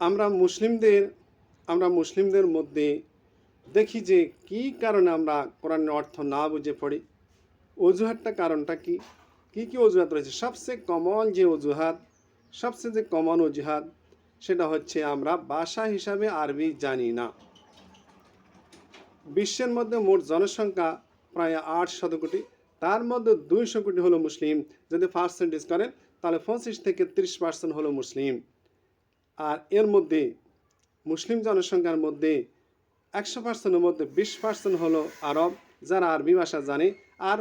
আমরা মুসলিমদের আমরা মুসলিমদের মধ্যে দেখি যে কি কারণে আমরা কোরআনের অর্থ না বুঝে পড়ি। অজুহাতটা কারণটা কি? কি কি অজুহাত রয়েছে? সবচেয়ে কমন যে অজুহাত, সবচেয়ে যে কমন অজুহাত, সেটা হচ্ছে আমরা ভাষা হিসাবে আরবি জানি না। বিশ্বের মধ্যে মোট জনসংখ্যা প্রায় আট শত কোটি তার মধ্যে দুইশো কোটি হলো মুসলিম। যদি পার্সেন্টেজ করেন, তাহলে পঁচিশ থেকে তিরিশ পার্সেন্ট হলো মুসলিম। আর এর মধ্যে মুসলিম জনসংখ্যার মধ্যে একশো পার্সেন্টের মধ্যে বিশ পার্সেন্ট হলো আরব, যারা আরবি ভাষা জানে। আর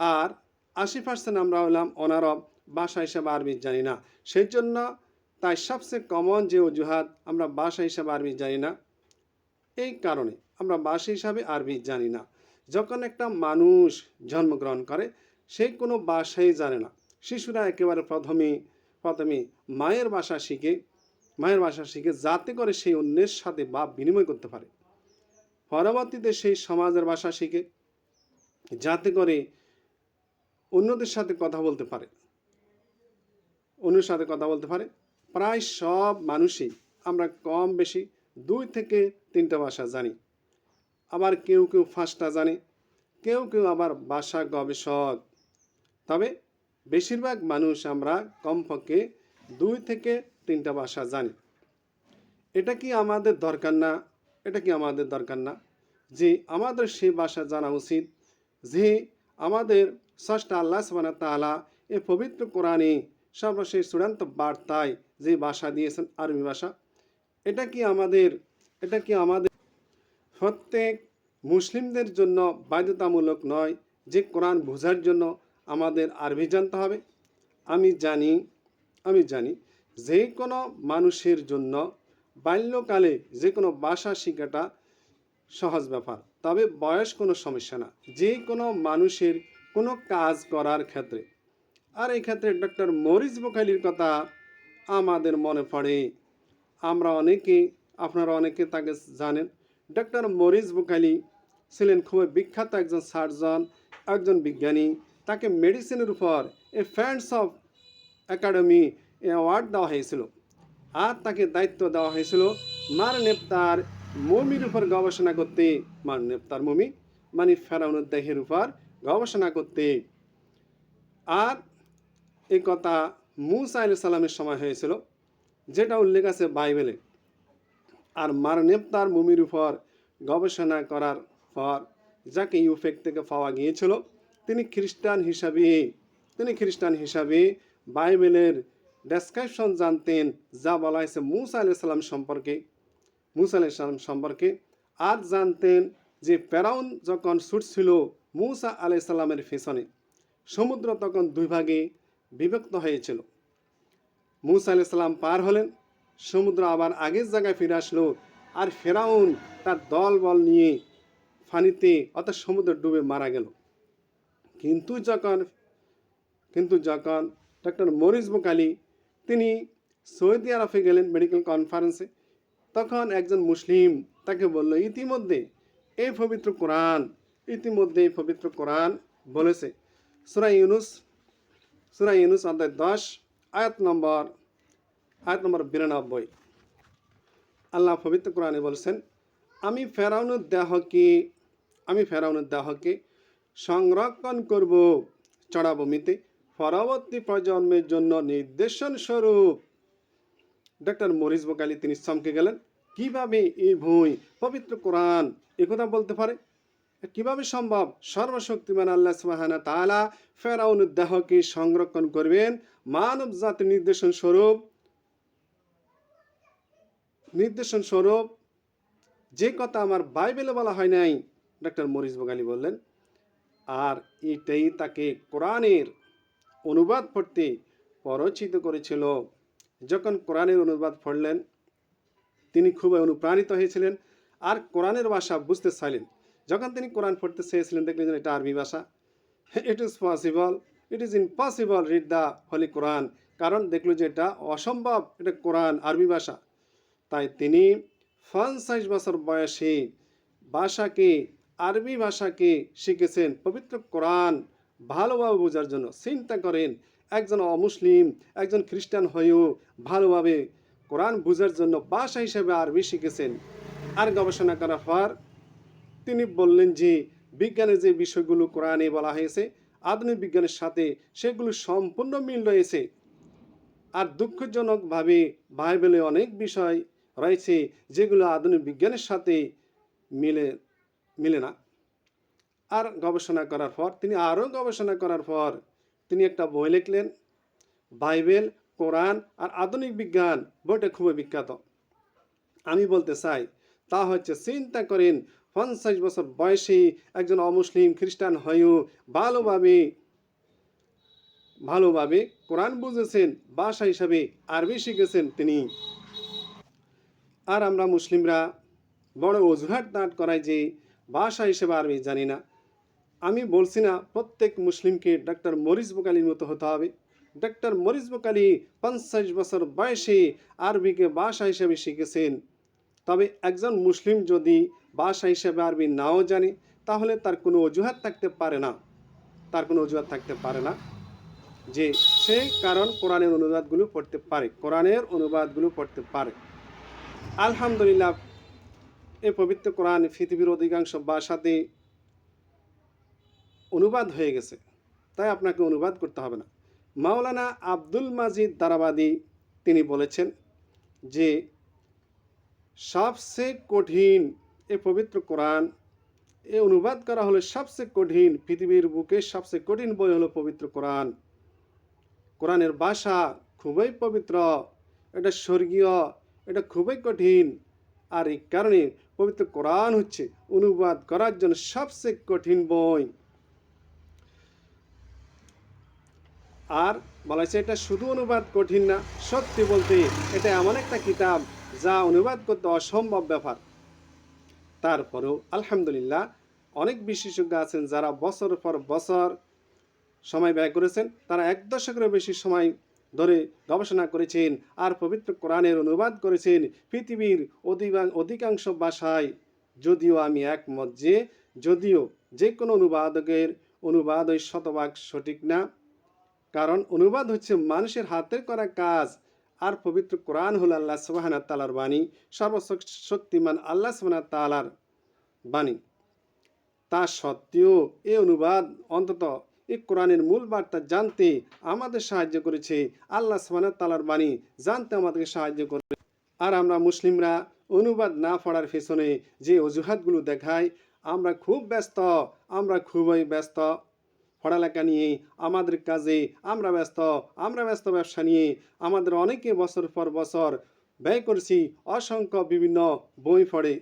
আর আশি পার্সেন্ট আমরা হলাম অনারব, ভাষা হিসাবে আরবি জানি না। সেই জন্য তাই সবচেয়ে কমন যে অজুহাত আমরা ভাষা হিসাবে আরবি জানি না, এই কারণে আমরা ভাষা হিসাবে আরবি জানি না। যখন একটা মানুষ জন্মগ্রহণ করে, সে কোনো ভাষাই জানে না। শিশুরা একেবারে প্রথমে প্রথমে মায়ের ভাষা শিখে, মায়ের ভাষা শিখে যাতে করে সেই অন্যের সাথে ভাব বিনিময় করতে পারে। পরবর্তীতে সেই সমাজের ভাষা শিখে যাতে করে অন্যদের সাথে কথা বলতে পারে। অন্যের সাথে কথা বলতে পারে। প্রায় সব মানুষই আমরা কম বেশি দুই থেকে তিনটা ভাষা জানি। আবার কেউ কেউ ফার্স্টটা জানে, কেউ কেউ আবার ভাষা গবেষক। তবে বেশিরভাগ মানুষ আমরা কমপক্ষে দুই থেকে তিনটা ভাষা জানি। এটা কি আমাদের দরকার না? এটা কি আমাদের দরকার না? যে আমাদের সেই ভাষা জানা উচিত, যে আমাদের ষষ্ঠ আল্লাহ সবানা তালা এ পবিত্র কোরআনে সর্বশেষ চূড়ান্ত বার্তায় যে ভাষা দিয়েছেন আরবি ভাষা, এটা কি আমাদের, এটা কি আমাদের প্রত্যেক মুসলিমদের জন্য বাধ্যতামূলক নয় যে কোরআন বোঝার জন্য আমাদের আরবি জানতে হবে। আমি জানি আমি জানি যে কোনো মানুষের জন্য বাল্যকালে যে কোনো ভাষা শেখাটা সহজ ব্যাপার, তবে বয়স কোনো সমস্যা না। যে কোনো মানুষের কোনো কাজ করার ক্ষেত্রে। আর এই ক্ষেত্রে ডক্টর মরিস বোকালির কথা আমাদের মনে পড়ে। আমরা অনেকে, আপনারা অনেকে তাকে জানেন। ডক্টর মরিস বুকালি ছিলেন খুবই বিখ্যাত একজন সার্জন, একজন বিজ্ঞানী। তাকে মেডিসিনের উপর a fans of academy award দেওয়া হয়েছিল। আর তাকে দায়িত্ব দেওয়া হয়েছিল মার নেপ্তার মমির উপর গবেষণা করতে। মার নেপ্তার মমি মানে ফেরাউনের দেহের উপর গবেষণা করতে। আর এই কথা মুসা আলু সালামের সময় হয়েছিল, যেটা উল্লেখ আছে বাইবেলে। আর মার নেপ্তার মমির উপর গবেষণা করার পর যাকে ইউফেক থেকে পাওয়া গিয়েছিল তিনি খ্রিস্টান হিসাবে, তিনি খ্রিস্টান হিসাবে বাইবেলের ডেসক্রিপশন জানতেন, যা বলা হয়েছে মুসা আলাহ সাল্লাম সম্পর্কে, মুসা আলাহ সাল্লাম সম্পর্কে। আর জানতেন যে ফেরাউন যখন ছুটছিল মুসা আলাহ সাল্লামের পেছনে, সমুদ্র তখন দুই ভাগে বিভক্ত হয়েছিল। মুসা আলাহ সাল্লাম পার হলেন, সমুদ্র আবার আগের জায়গায় ফিরে আসলো, আর ফেরাউন তার দল বল নিয়ে ফানিতে অর্থাৎ সমুদ্র ডুবে মারা গেল। কিন্তু যখন কিন্তু যখন ডক্টর মরিস বুকালি তিনি সৌদি আরবে গেলেন মেডিকেল কনফারেন্সে তখন একজন মুসলিম তাকে বলল, ইতিমধ্যে এই পবিত্র কোরআন, ইতিমধ্যে এই পবিত্র কোরআন বলেছে। সুরা ইউনুস সুরা ইউনুস অধ্যায় দশ, আয়াত নম্বর আয়াত নম্বর বিরানব্বই। আল্লাহ পবিত্র কোরআনে বলছেন, আমি ফেরাউনের দেহকে, আমি ফেরাউনের দেহকে সংরক্ষণ করব। চড়াভূমিতে পরবর্তী প্রজন্মের জন্য নির্দেশন স্বরূপ। ডক্টর মরিস বোকালি, তিনি চমকে গেলেন। কীভাবে এই ভূই, পবিত্র কোরআন একথা বলতে পারে? কীভাবে সম্ভব? সর্বশক্তিমান আল্লাহ সুবাহানা তালা ফেরাউনের দেহকে সংরক্ষণ করবেন। মানব জাতির নির্দেশন স্বরূপ। নির্দেশন স্বরূপ। যে কথা আমার বাইবেলে বলা হয় নাই ডক্টর মরিস বগালি বললেন। আর এটাই তাকে কোরআনের অনুবাদ পড়তে পরচিত করেছিল। যখন কোরআনের অনুবাদ পড়লেন, তিনি খুবই অনুপ্রাণিত হয়েছিলেন আর কোরআনের ভাষা বুঝতে চাইলেন। যখন তিনি কোরআন পড়তে চেয়েছিলেন, দেখলেন যে এটা আরবি ভাষা। It is possible it is impossible read the holy Quran কারণ দেখল যে এটা অসম্ভব, এটা কোরআন, আরবি ভাষা। তাই তিনি পঞ্চাশ বছর বয়সে ভাষাকে আরবি ভাষাকে শিখেছেন পবিত্র কোরআন, ভালোভাবে বোঝার জন্য চিন্তা করেন। একজন অমুসলিম, একজন খ্রিস্টান হয়েও ভালোভাবে কোরআন বোঝার জন্য ভাষা হিসেবে আরবি শিখেছেন। আর গবেষণা করার পর তিনি বললেন যে বিজ্ঞানের যে বিষয়গুলো কোরআনে বলা হয়েছে, আধুনিক বিজ্ঞানের সাথে সেগুলো সম্পূর্ণ মিল রয়েছে। আর দুঃখজনকভাবে বাইবেলে অনেক বিষয় রয়েছে যেগুলো আধুনিক বিজ্ঞানের সাথে মিলে মিলে না। আর গবেষণা করার পর, তিনি আরও গবেষণা করার পর, তিনি একটা বই লিখলেন, বাইবেল, কোরআন আর আধুনিক বিজ্ঞান। বইটা খুবই বিখ্যাত। আমি বলতে চাই, তা হচ্ছে চিন্তা করেন, পঞ্চাশ বছর বয়সী একজন অমুসলিম খ্রিস্টান হয়েও ভালোভাবে ভালোভাবে কোরআন বুঝেছেন, ভাষা হিসাবে আরবি শিখেছেন তিনি। আর আমরা মুসলিমরা বড় অজুহাত দাঁড় করাই যে ভাষা হিসেবে আরবি জানি না। আমি বলছি না, প্রত্যেক মুসলিমকে ডক্টর মরিস বোকালির মতো হতে হবে। ডক্টর মরিস বোকালি পঞ্চাশ বছর বয়সে আরবিকে ভাষা হিসেবে শিখেছেন। তবে একজন মুসলিম যদি ভাষা হিসেবে আরবি নাও জানে, তাহলে তার কোনো অজুহাত থাকতে পারে না। তার কোনো অজুহাত থাকতে পারে না যে সে কারণ কোরআনের অনুবাদগুলো পড়তে পারে, কোরআনের অনুবাদগুলো পড়তে পারে। আলহামদুলিল্লাহ এই পবিত্র কোরআন পৃথিবীর অধিকাংশ ভাষাতে অনুবাদ হয়ে গেছে। তাই আপনাকে অনুবাদ করতে হবে না। মাওলানা আব্দুল মাজিদ দারাবাদি তিনি বলেছেন যে, সবচেয়ে কঠিন এ পবিত্র কোরআন, এ অনুবাদ করা হলো সবচেয়ে কঠিন, পৃথিবীর বুকে সবচেয়ে কঠিন বই হলো পবিত্র কোরআন। কোরআনের ভাষা খুবই পবিত্র, এটা স্বর্গীয়, এটা খুবই কঠিন, আর এই কারণে পবিত্র কোরআন হচ্ছে অনুবাদ করার জন্য সবচেয়ে কঠিন বই। আর বলা হয়েছে, এটা শুধু অনুবাদ কঠিন না, সত্যি বলতে এটা এমন একটা কিতাব যা অনুবাদ করতে অসম্ভব ব্যাপার। তারপরেও আলহামদুলিল্লাহ অনেক বিশেষজ্ঞ আছেন যারা বছর পর বছর সময় ব্যয় করেছেন। তারা এক দশকেরও বেশি সময় ধরে গবেষণা করেছেন আর পবিত্র কোরআনের অনুবাদ করেছেন পৃথিবীর অধিকাং অধিকাংশ ভাষায়। যদিও আমি একমত যে, যদিও যে কোনো অনুবাদকের অনুবাদ ওই শতভাগ সঠিক না। কারণ অনুবাদ হচ্ছে মানুষের হাতে করা কাজ। আর পবিত্র কোরআন হল আল্লাহ সুবাহানা তালার বাণী, সর্বশক্তিমান আল্লাহ সুবাহ তালার বাণী। তা সত্ত্বেও এই অনুবাদ অন্তত এই কোরআনের মূল বার্তা জানতে আমাদের সাহায্য করেছে। আল্লাহ সুবাহ তালার বাণী জানতে আমাদেরকে সাহায্য করে আর আমরা মুসলিমরা অনুবাদ না পড়ার পেছনে যে অজুহাতগুলো দেখায়, আমরা খুব ব্যস্ত, আমরা খুবই ব্যস্ত। পড়ালেখা নিয়ে, আমাদের কাজে আমরা ব্যস্ত আমরা ব্যস্ত ব্যবসা নিয়ে আমাদের অনেকে বছর পর বছর ব্যয় করছি। অসংখ্য বিভিন্ন বই পড়ে।